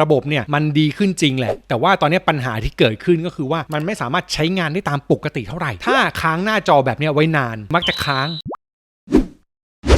ระบบเนี่ยมันดีขึ้นจริงแหละ แต่ว่าตอนนี้ปัญหาที่เกิดขึ้นก็คือว่ามันไม่สามารถใช้งานได้ตามปกติเท่าไหร่ ถ้าค้างหน้าจอแบบนี้ไว้นาน มักจะค้าง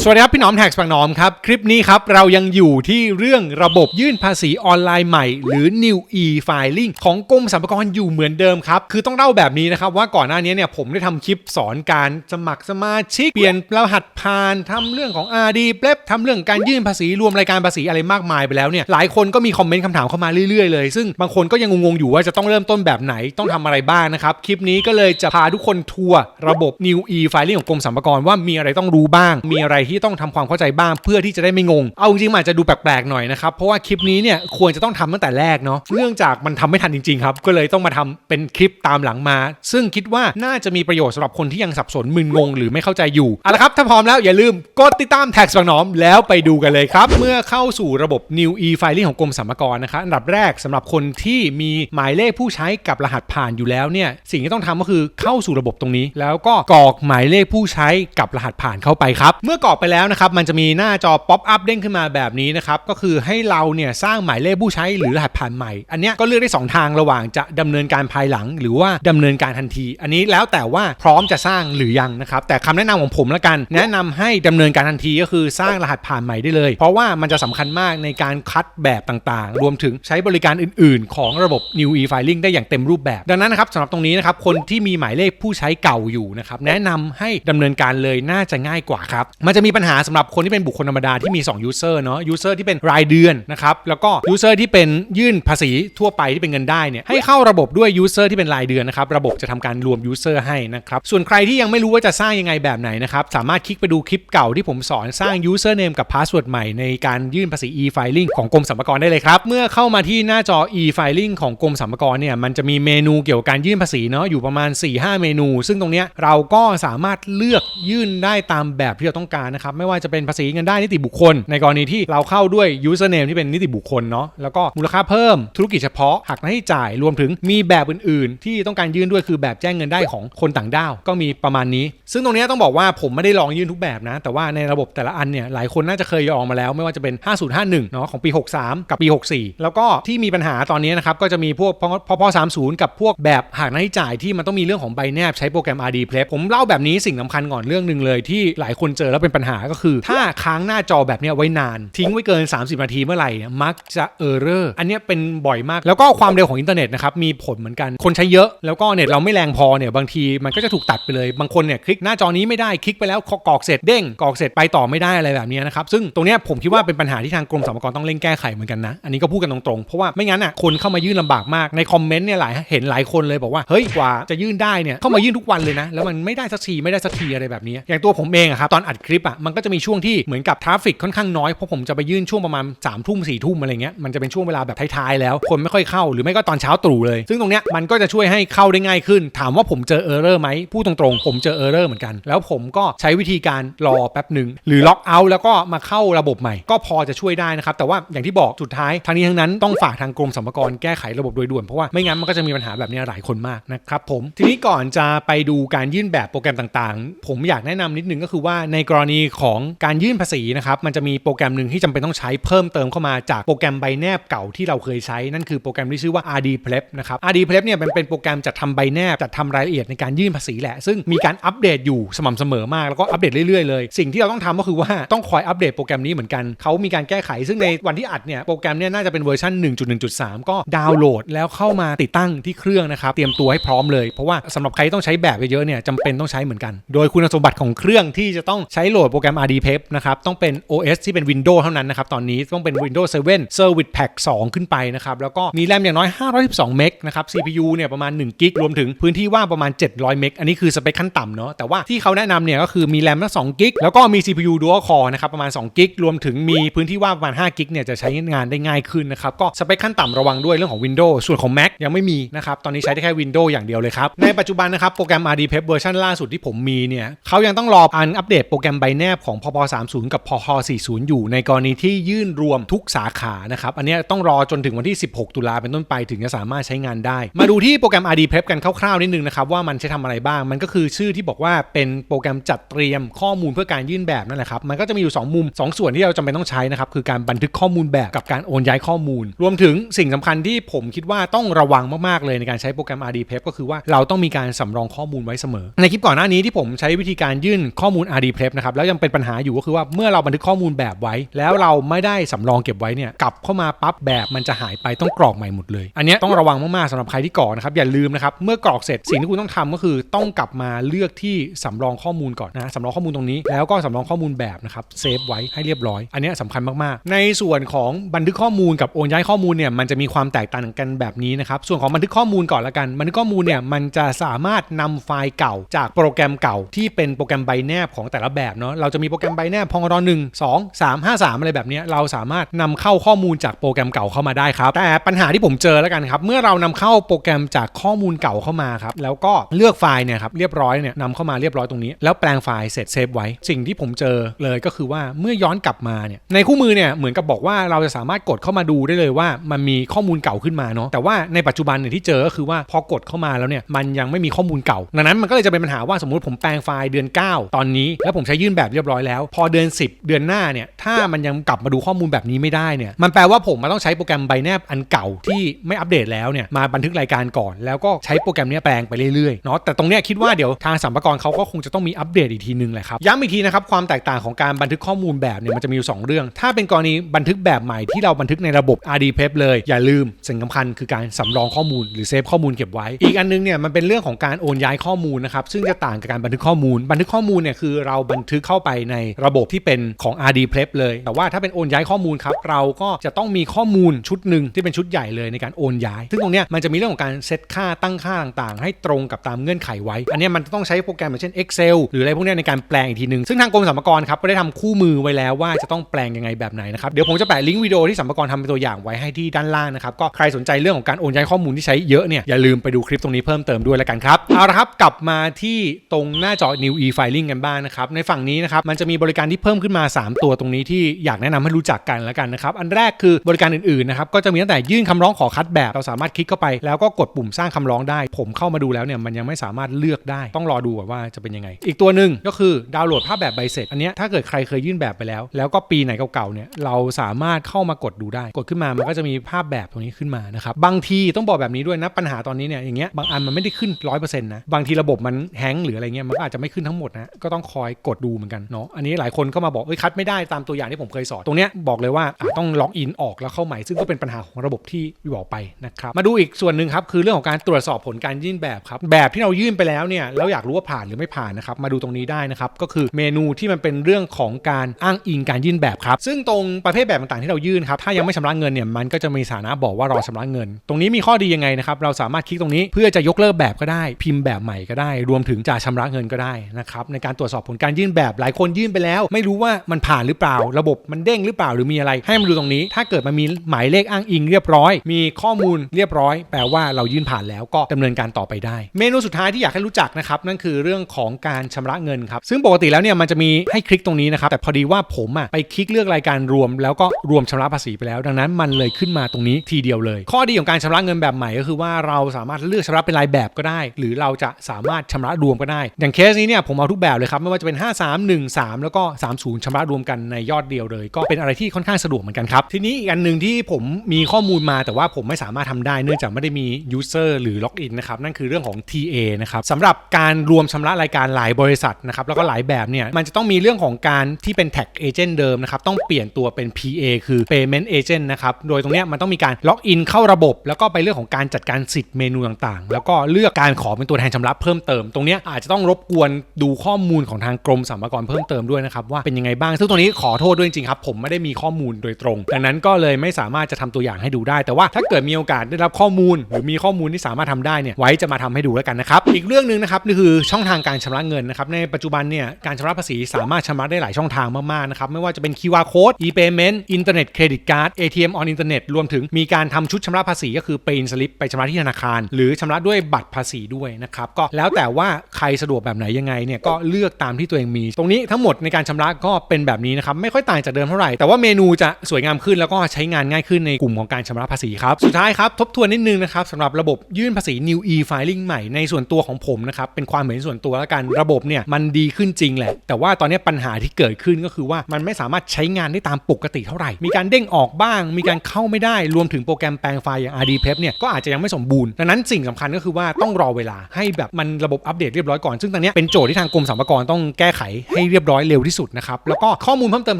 สวัสดีครับพี่หน้อมแท็กสังหนอมครับคลิปนี้ครับเรายังอยู่ที่เรื่องระบบยื่นภาษีออนไลน์ใหม่ หรือ New e-filing ของกรมสรรพากรอยู่เหมือนเดิมครับ คือต้องเล่าแบบนี้นะครับว่าก่อนหน้านี้เนี่ยผมได้ทำคลิปสอนการสมัครสมาชิก เปลี่ยนรหัสผ่านทำเรื่องของ RD เปลบทำเรื่องการยื่นภาษีรวมรายการภาษีอะไรมากมายไปแล้วเนี่ยหลายคนก็มีคอมเมนต์คำถามเข้ามาเรื่อยๆเลยซึ่งบางคนก็ยังงงๆอยู่ว่าจะต้องเริ่มต้นแบบไหนต้องทำอะไรบ้างนะครับคลิปนี้ก็เลยจะพาทุกคนทัวร์ระบบ New e-filing ของกรมสรรพากรว่ามีอะไรต้องรู้บ้างมีอะไรที่ต้องทำความเข้าใจบ้างเพื่อที่จะได้ไม่งง เอาจริงๆมันอาจจะดูแปลกๆหน่อยนะครับ เพราะว่าคลิปนี้เนี่ยควรจะต้องทำตั้งแต่แรกเนาะ เนื่องจากมันทำไม่ทันจริงๆครับ ก็เลยต้องมาทำเป็นคลิปตามหลังมา ซึ่งคิดว่าน่าจะมีประโยชน์สำหรับคนที่ยังสับสนมึนงง หรือไม่เข้าใจอยู่เอาละครับ ถ้าพร้อมแล้วอย่าลืมกดติดตามแท็กสังหนอมแล้วไปดูกันเลยครับ เมื่อเข้าสู่ระบบ New e-filing ของกรมสรรพากรนะครับอันดับแรกสำหรับคนที่มีหมายเลขผู้ใช้กับรหัสผ่านอยู่แล้วเนี่ยสิ่งที่ต้องทำก็คือเข้าสู่ระบบตรงนี้ แล้วก็กรอกหมายเลขผู้ใช้กับรหัสผ่านเข้าไปครับ เมื่อกรอกไปแล้วนะครับ มันจะมีหน้าจอป๊อปอัพเด้งขึ้นมาแบบนี้นะครับ ก็คือให้เราเนี่ยสร้างหมายเลขผู้ใช้หรือรหัสผ่านใหม่ อันนี้ก็เลือกได้ 2 ทางระหว่างจะดำเนินการภายหลัง หรือว่าดำเนินการทันที อันนี้แล้วแต่ว่าพร้อมจะสร้างหรือยังนะครับ แต่คำแนะนำของผมละกัน แนะนำให้ดำเนินการทันทีก็คือสร้างรหัสผ่านใหม่ได้เลย เพราะว่ามันจะสำคัญมากในการคัดแบบต่างๆ รวมถึงใช้บริการอื่น ๆ ของระบบ New e-filing ได้อย่างเต็มรูปแบบ ดังนั้นนะครับสำหรับตรงนี้นะครับคนที่มีหมายเลขผู้ใช้เก่าอยู่นะครับแนะนำให้ดำเนินการเลยน่าจะง่ายกว่าครับมันจะมีปัญหาสำหรับคนที่เป็นบุคคลธรรมดาที่มี2 user เนาะ user ที่เป็นรายเดือนนะครับ แล้วก็ user ที่เป็นยื่นภาษีทั่วไปที่เป็นเงินได้เนี่ยให้เข้าระบบด้วย user ที่เป็นรายเดือนนะครับ ระบบจะทำการรวม user ให้นะครับ ส่วนใครที่ยังไม่รู้ว่าจะสร้างยังไงแบบไหนนะครับสามารถคลิกไปดูคลิปเก่าที่ผมสอนสร้าง username กับ password ใหม่ในการยื่นภาษี e-filing ของกรมสรรพากรได้เลยครับ เมื่อเข้ามาที่หน้าจอ e-filing ของกรมสรรพากรเนี่ยมันจะมีเมนูเกี่ยวกับการยื่นภาษีเนาะอยู่ประมาณ 4-5 เมนู ซึ่งตรงเนี้ยเราก็สามารถเลือกยื่นได้ตามแบบที่เราต้องการนะครับไม่ว่าจะเป็นภาษีเงินได้นิติบุคคล ในกรณีที่เราเข้าด้วย username ที่เป็นนิติบุคคลเนาะแล้วก็มูลค่าเพิ่มธุรกิจเฉพาะหักหน้าที่จ่ายรวมถึงมีแบบอื่น ๆ ที่ต้องการยื่นด้วยคือแบบแจ้งเงินได้ของคนต่างด้าวก็มีประมาณนี้ ซึ่งตรงนี้ต้องบอกว่าผมไม่ได้ลองยื่นทุกแบบนะ แต่ว่าในระบบแต่ละอันเนี่ยหลายคนน่าจะเคยลองมาแล้ว ไม่ว่าจะเป็น 5051เนาะของปี 63 กับปี 64 แล้วก็ที่มีปัญหาตอนนี้นะครับก็จะมีพวกพพพ30กับพวกแบบหักหน้าที่จ่ายที่มันต้องมีเรื่องของใบแนบใช้โปรแกรม RD Prep ผมเล่าแบบนี้สิ่งสำคัญก่อนเรื่องหนึ่งเลยที่หลายคนเจอแล้วเป็นปัญหาก็คือ ถ้าค้างหน้าจอแบบนี้ไว้นาน ทิ้งไว้เกิน 30 นาทีเมื่อไหร่เนี่ยมักจะเออร์เรอร์อันนี้เป็นบ่อยมาก แล้วก็ความเร็วของอินเทอร์เน็ตนะครับมีผลเหมือนกันคนใช้เยอะ แล้วก็เน็ตเราไม่แรงพอเนี่ยบางทีมันก็จะถูกตัดไปเลยบางคนเนี่ยคลิกหน้าจอนี้ไม่ได้คลิกไปแล้วกรอกเสร็จเด้งกรอกเสร็จไปต่อไม่ได้อะไรแบบนี้นะครับซึ่งตรงนี้ผมคิดว่าเป็นปัญหาที่ทางกรมสรรพากรต้องเร่งแก้ไขเหมือนกันนะอันนี้ก็พูดกันตรงๆเพราะว่าไม่งั้นอะคนเข้ามายื่นลำบากมากในคอมเมนต์เนี่ยหลายเห็นหลายคนเลยบอกว่าเฮ้ยกว่าจะยื่นได้เนี่ยเข้ามายื่นทุกวันเลยนะแล้วมันไม่ได้สักทีไม่ได้สักทีอะไรแบบนี้อย่างตัวผมเองอะครับตอนอัดคลิปอะมันก็จะมีช่วงที่เหมือนกับทราฟฟิกค่อนข้างน้อยเพราะผมจะไปยื่นช่วงประมาณ3ามทุ่มสี่ทุ่มอะไรเงี้ยมันจะเป็นช่วงเวลาแบบท้ายๆแล้วคนไม่ค่อยเข้าหรือไม่ก็ตอนเช้าตรู่เลย ซึ่งตรงเนี้ยมันก็จะช่วยให้เข้าได้ง่ายขึ้น ถามว่าผมเจอเออร์เรอร์ไหมพูดตรงๆ ผมเจอเออร์เรอร์เหมือนกัน แล้วผมก็ใช้วิธีการรอแป๊บหนึ่งหรือล็อกเอาท์แล้วก็มาเข้าระบบใหม่ ก็พอจะช่วยได้นะครับแต่ว่าอย่างที่บอกสุดท้ายทางนี้ทั้งนั้นต้องฝากทางกรมสรรพากรแก้ไขระบบโดยด่วนเพราะว่าไม่งั้นมันก็จะมีปัญหาแบบนี้หลายคนมากนะครับผมทีนี้ก่อนจะไปดูการยื่นแบบโปรแกรมต่างๆ ผมอยากแนะนำนิดนึงก็คือว่าในกรณีของการยื่นภาษีนะครับมันจะมีโปรแกรมหนึ่งที่จำเป็นต้องใช้เพิ่มเติมเข้ามาจากโปรแกรมใบแนบเก่าที่เราเคยใช้นั่นคือโปรแกรมที่ชื่อว่า RD Prep นะครับ RD Prep เนี่ยมันเป็นโปรแกรมจัดทำใบแนบจัดทำรายละเอียดในการยื่นภาษีแหละ ซึ่งมีการอัปเดตอยู่สม่ำเสมอมากแล้วก็อัปเดตเรื่อยๆเลย สิ่งที่เราต้องทำก็คือว่าต้องคอยอัปเดตโปรแกรมนี้เหมือนกันเขามีการแก้ไข ซึ่งในวันที่อัดเนี่ยโปรแกรมเนี่ยน่าจะเป็นเวอร์ชัน1.1.3 ก็ดาวน์โหลดแล้วเข้ามาติดตั้งที่เครื่องนะครับเตรียมตัวให้พร้อมเลยเพราะว่าสำหรับใครต้องใช้แบบเยอะๆเนี่ยจำเป็นต้องใช้เหมือนกัน โดยคุณสมบัติของเครื่องที่จะต้องใช้โหลดโปรแกรม RD p e p นะครับต้องเป็น OS ที่เป็น Windows เท่านั้นนะครับตอนนี้ต้องเป็น Windows 7 Service Pack 2 ขึ้นไปนะครับแล้วก็มีแรมอย่างน้อย 512 เมกนะครับ CPU เนี่ยประมาณ1กิกรวมถึงพื้นที่ว่างประมาณ 700 เมกอันนี้คือสเปคขั้นต่ำเนาะแต่ว่าที่เขาแนะนำเนี่ยก็คือมีแรมละ2กิกแล้วก็มี CPU Dual Core นะครับประมาณ2กิกรวมถึงมีพื้นที่ว่างประมาณ5กิกเนี่ยจะใช้งานได้ง่ายขึ้นนะครับก็สเปคขั้นต่ำระวังด้วยเรื่องของ Windows ส่วนของ Mac ยังไม่มีนะครับตอนนี้ใช้ได้แค่ Windows อย่างเดียวเลยครับในปัจจุบันนะครับโปรแกรม RD p e p เวอร์ชันล่าสุดที่ผมมีเนี่ยเขายังต้องรออันอัปเดตโปรแกรมใบแแนบของพพ30 กับพพ40 อยู่ ในกรณีที่ยื่นรวมทุกสาขานะครับอันนี้ต้องรอจนถึงวันที่ 16 ตุลาเป็นต้นไปถึงจะสามารถใช้งานได้ มาดูที่โปรแกรม RD Prep กันคร่าวๆนิดนึงนะครับว่ามันใช้ทำอะไรบ้าง มันก็คือชื่อที่บอกว่าเป็นโปรแกรมจัดเตรียมข้อมูลเพื่อการยื่นแบบนั่นแหละครับมันก็จะมีอยู่ 2 มุม 2 ส่วนที่เราจำเป็นต้องใช้นะครับคือการบันทึกข้อมูลแบบกับการโอนย้ายข้อมูล รวมถึงสิ่งสำคัญที่ผมคิดว่าต้องระวังมากๆเลยในการใช้โปรแกรม RD Prep ก็คือว่าเราต้องมีการสำรองข้อมูลไว้เสมอ ในคลิปก่อนหน้านี้ที่ผมใช้วิธีการยื่นข้อมูล RD Prep นะครับแล้วยังเป็นปัญหาอยู่ก็คือว่าเมื่อเราบันทึกข้อมูลแบบไว้ แล้วเราไม่ได้สำรองเก็บไว้เนี่ยกลับเข้ามาปั๊บแบบมันจะหายไปต้องกรอกใหม่หมดเลย อันเนี้ยต้องระวังมากๆสำหรับใครที่กรอกนะครับอย่าลืมนะครับเมื่อกรอกเสร็จสิ่งที่คุณต้องทำก็คือต้องกลับมาเลือกที่สำรองข้อมูลก่อนนะสำรองข้อมูลตรงนี้ แล้วก็สำรองข้อมูลแบบนะครับเซฟไว้ให้เรียบร้อย อันเนี้ยสำคัญมากๆ ในส่วนของบันทึกข้อมูลกับโอนย้ายข้อมูลเนี่ยมันจะมีความแตกต่างกันแบบนี้นะครับส่วนของบันทึกข้อมูลก่อนละกันบันทึกข้อมูลเนี่ยมันจะสามารถนำไฟล์เก่าจากโปรแกรมเก่าที่เป็นโปรแกรมใบแนบของแต่ละแบบเนาะเราจะมีโปรแกรมใบแนบพองรอหนึ่งสองสามห้าสามอะไรแบบนี้เราสามารถนำเข้าข้อมูลจากโปรแกรมเก่าเข้ามาได้ครับ แต่ปัญหาที่ผมเจอแล้วกันครับ เมื่อเรานำเข้าโปรแกรมจากข้อมูลเก่าเข้ามาครับ แล้วก็เลือกไฟล์เนี่ยครับเรียบร้อยเนี่ยนำเข้ามาเรียบร้อยตรงนี้ แล้วแปลงไฟล์เสร็จเซฟไว้ สิ่งที่ผมเจอเลยก็คือว่าเมื่อย้อนกลับมาเนี่ยในคู่มือเนี่ยเหมือนกับบอกว่าเราจะสามารถกดเข้ามาดูได้เลยว่า มันมีข้อมูลเก่าขึ้นมาเนาะแต่ว่าในปัจจุบันเนี่ยที่เจอก็คือว่าพอกดเข้ามาแล้วเนี่ยมันยังไม่มีข้อมูลเก่าดังนั้นมันก็เลยจะเป็นปัญหาว่าสมมติผมแปลงไฟล์เดือน 9 ตอนนี้ แล้วผมใช้ยื่นแบบเรียบร้อยแล้ว พอเดือน 10 เดือนหน้าเนี่ยถ้ามันยังกลับมาดูข้อมูลแบบนี้ไม่ได้เนี่ยมันแปลว่าผมมาต้องใช้โปรแกรมใบแนบอันเก่าที่ไม่อัปเดตแล้วเนี่ยมาบันทึกรายการก่อน แล้วก็ใช้โปรแกรมเนี้ยแปลงไปเรื่อยๆเนาะแต่ตรงเนี้ยคิดว่าเดี๋ยวทางสัมภาระเขาก็คงจะต้องมีอัปเดตอีกทีนึงแหละครับย้ำอีกทีนะครับความแตกต่างของการบันทึกข้อมูลแบบเนี่ยมันจะมีอยู่สองเรื่อง ถ้าเป็นกรณีบันทึกแบบใหม่ที่เราบันทึกในระบบ RD Prep เลยอย่าลืมสิ่งสำคัญคือการสำรองข้อมูลหรือเซฟข้อมูลเก็บไว้ อีกอันนึงเนี่ยมันเป็นเรื่องของการโอนย้ายข้อมูลนะครับซึ่งจะต่างกับการบันทึกข้อมูล บันทึกข้อมูลเนี่ยคือเราบันทึกเข้าไปในระบบที่เป็นของ RD Prep เลย แต่ว่าถ้าเป็นโอนย้ายข้อมูลครับ เราก็จะต้องมีข้อมูลชุดหนึ่งที่เป็นชุดใหญ่เลยในการโอนย้าย ซึ่งตรงเนี้ยมันจะมีเรื่องของการเซตค่าตั้งค่าต่างๆ ให้ตรงกับตามเงื่อนไขไว้ อันนี้มันต้องใช้โปรแกรมอย่างเช่น Excel หรืออะไรพวกนี้ในการแปลงอีกทีหนึ่งซึ่งทางกรมสรรพากรครับก็ได้ทำคู่มือไว้แล้วว่าจะต้องแปลงยังไงแบบไหนนะครับเดี๋ยวผมจะแปะลิงก์วิดีโอที่สรรพากรทำเป็นตัวอย่างไว้ให้ที่ด้านล่างนะครับก็ใครสนใจเรื่องของการโอนย้ายข้อมูลที่ใช้เยอะเนี่ยอย่าลืมไปดูคลิปตรงนี้เพิ่มเติมด้วยแล้วกันครับเอาละครับกลับมาที่ตรงหน้าจอ New e-filing กันบ้างนะครับในฝั่งนี้นะครับมันจะมีบริการที่เพิ่มขึ้นมา 3 ตัวตรงนี้ที่อยากแนะนำให้รู้จักกันแล้วกันนะครับอันแรกคือบริการอื่นๆนะครับก็จะมีตั้งแต่ยื่นคำร้องขอคัดแบบ เราสามารถคลิกเข้าไป แล้วก็กดปุ่มสร้างคำร้องได้ ผมเข้ามาดูแล้วเนี่ยมันยังไม่สามารถเลือกได้ ต้องรอดูว่าจะเป็นยังไง อีกตัวหนึ่งก็คือดาวน์โหลดภาพแบบใบเสร็จอันนี้ถ้าเกิดใครเคยยื่นแบบไปแล้ว แล้วก็ปีไหนเก่าๆเนี่ยเราสามารถเข้ามากดดูได้ กดขึ้นมามันก็จะมีภาพแบบตรงนี้ขึ้นมานะครับบางทีต้องบอกแบบนี้ด้วยนะปัญหาตอนนี้เนี่ยอย่างเงี้ยบางอันมันไม่ได้ขึ้นร้อยเปอร์เซ็นะบางทีระบบมันแฮงหรืออะไรเงี้ยมันก็อาจจะไม่ขึ้นทั้งหมดนะก็ต้องคอยกดดูเหมือนกันเนาะอันนี้หลายคนก็มาบอกเอ้ยคัดไม่ได้ตามตัวอย่างที่ผมเคยสอนตรงเนี้ยบอกเลยว่าต้องล็อกอินออกแล้วเข้าใหม่ซึ่งก็เป็นปัญหาของระบบที่บอกไปนะครับมาดูอีกส่วนหนึ่งครับคือเรื่องของการตรวจสอบผลการยื่นแบบครับแบบที่เรายื่นไปแล้วเนี่ยแล้วอยากรู้ว่าผ่านหรือไม่ผ่านนะครับมาดูตรงนี้ได้นะครับก็คือเมนูที่มันเป็นเรื่องของการอ้างอิงการยื่นแบบครับซึ่งตรงประเภทแบบต่างๆที่เรายื่นครับถ้ายังไม่ชำระเงินเนี่ยมันก็จะมีสถานะบอกว่ารอชำระเงิน ตรงนี้มีข้อดียังไงนะครับเราสามารถคลิกตรงนี้เพื่อจะยกเลิกแบบก็ได้ พิมพ์แบบใหม่ก็ได้ รวมถึงจะชำระเงินก็ได้นะครับในการตรวจสอบผลการยื่นแบบหลายคนยื่นไปแล้ว ไม่รู้ว่ามันผ่านหรือเปล่า ระบบมันเด้งหรือเปล่าหรือมีอะไร ให้มาดูตรงนี้ ถ้าเกิดมันมีหมายเลขอ้างอิงเรียบร้อย มีข้อมูลเรียบร้อย แปลว่าเรายื่นผ่านแล้วก็ดำเนินการต่อไปได้ เมนูสุดท้ายที่อยากให้รู้จักนะครับนั่นคือเรื่องของการชำระเงินครับซึ่งปกติแล้วเนี่ยมันจะมีให้คลิกตรงนี้นะครับแต่พอดีว่าผมอะไปคลิกเลือกรายการรวม แล้วก็รวมชำระภาษีไปแล้ว ดังนั้นมันเลยขึ้นมาตรงนี้ทีเดียวเลย ข้อดีของการชำระเงินแบบใหม่ก็คือว่าเราสามารถเลือกชำระเป็นรายแบบก็ได้ หรือเราจะสามารถชำระรวมก็ได้ อย่างเคสนี้เนี่ยผมเอาทุกแบบเลยครับไม่ว่าจะเป็น 5 3 1 3 แล้วก็ 30ชำระรวมกันในยอดเดียวเลย ก็เป็นอะไรที่ค่อนข้างสะดวกเหมือนกันครับ ทีนี้อีกอันหนึ่งที่ผมมีข้อมูลมาแต่ว่าผมไม่สามารถทำได้เนื่องจากไม่ได้มี user หรือล็อกอินนะครับนั่นคือเรื่องของ TA นะครับสำหรับการรวมชำระรายการหลายบริษัทนะครับแล้วก็หลายแบบเนี่ยมันจะต้องมีเรื่องของการที่เป็น tag agent เดิมนะครับต้องเปลี่ยนตัวเป็น PA คือ payment agent นะครับโดยตรงเนี้ยมันต้องมีการล็อกอินเข้าระบบ แล้วก็ไปเรื่องของการจัดการสิทธิ์เมนูต่างๆ แล้วก็เลือกการขอเป็นตัวแทนชำระเพิ่มเติมตรงเนี้ยอาจจะต้องรบกวนดูข้อมูลของทางกรมสรรพากรเพิ่มเติมด้วยนะครับว่าเป็นยังไงบ้าง ซึ่งตรงนี้ขอโทษด้วยจริงๆครับผมไม่ได้มีข้อมูลโดยตรง ดังนั้นก็เลยไม่สามารถจะทำตัวอย่างให้ดูได้ แต่ว่าถ้าเกิดมีโอกาสได้รับข้อมูล หรือมีข้อมูลที่สามารถทำได้เนี่ยไว้จะมาทำให้ดูแล้วกันนะครับอีกเรื่องหนึ่งนะครับนี่คือช่องทางการชำระเงินนะครับในปัจจุบันเนี่ยการชำระภาษีสามารถชำระได้หลายช่องทางมากๆนะครับไม่ว่าจะเป็น QR code e-payment internet credit card ATM on internet รวมถึงมีการทำชุดชำระภาษีก็คือ pay in slip ไปชำระที่ธนาคาร หรือชำระด้วยบัตรภาษีด้วยนะครับก็แล้วแต่ว่าใครสะดวกแบบไหนยังไงเนี่ยก็เลือกตามที่ตัวเองมีตรงนี้ทั้งหมดในการชำระก็เป็นแบบนี้นะครับไม่ค่อยต่างจากเดิมเท่าไหร่แต่ว่าเมนูจะสวยงามขึ้นแล้วก็ใช้งานง่ายขึ้นในกลุ่มของการชำระภาษีครับสุดท้ายครับทบทวนนิดนึงนะครับสำหรับระบบยื่นภาษี New E Filing ใหม่ในส่วนตัวของผมนะครับเป็นความเห็นส่วนตัวแล้วกันระบบเนี่ยมันดีขึ้นจริงแหละแต่ว่าตอนนี้ปัญหาที่เกิดขึ้นก็คือว่ามันไม่สามารถใช้งานได้ตามปกติเท่าไหร่ มีการเด้งออกบ้าง มีการเข้าไม่ได้รวมถึงโปรแกรมแปลงไฟล์อย่าง RDPrep เนี่ยก็อาจจะยังไม่สมบูรณ์ดังนั้นสิ่งสำคัญก็คือว่าต้องรอเวลาให้แบบมันระบบอัปเดตเรียบร้อยก่อนซึ่งตอนนี้เป็นโจทย์ที่ทางกรมสรรพากรต้องแก้ไขให้เรียบร้อยเร็วที่สุดนะครับแล้วก็ข้อมูลเพิ่มเติม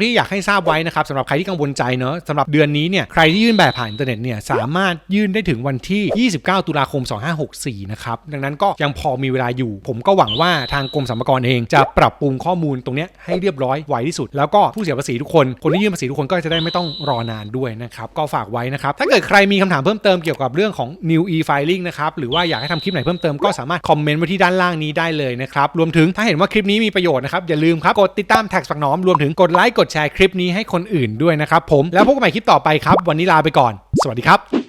ที่อยากให้ทราบไว้นะครับสำหรับใครที่กังวลใจเนอะสำหรับเดือนนี้เนี่ยใครที่ยื่นแบบผ่านอินเทอร์เน็ตเนี่ยสามารถยื่นได้ถึงวันที่ 29 ตุลาคม 2564 นะครับดังนั้นก็ยังพอมีเวลาอยู่ ผมก็หวังว่าทางกรมสรรพากรเอง จะปรับปรุงข้อมูลตรงเนี้ยให้เรียบร้อยไวที่สุด แล้วก็ผู้เสียภาษีทุกคนคนที่ยื่นภาษีทุกคนก็จะได้ไม่ต้องรอนานด้วยนะครับก็ฝากไว้นะครับถ้าเกิดใครมีคำถามเพิ่มเติมเกี่ยวกับเรื่องของ new e filing นะครับหรือว่าอยากให้ทำคลิปไหนเพิ่มเติมก็สามารถคอมเมนต์ไว้ที่ด้านล่างนี้ได้เลยนะครับรวมถึงถ้าเห็นว่าคลิปนี้มีประโยชน์นะครับอย่าลืมครับกดติดตามแท็กฝักหน้อมรวมถึงกดไลค์กดแชร์คลิปนี้ให้คนอื่นด้วยนะครับผมแล้วพบกันใหม่คลิปต่อไปครับ วันนี้ลาไปก่อน สวัสดีครับ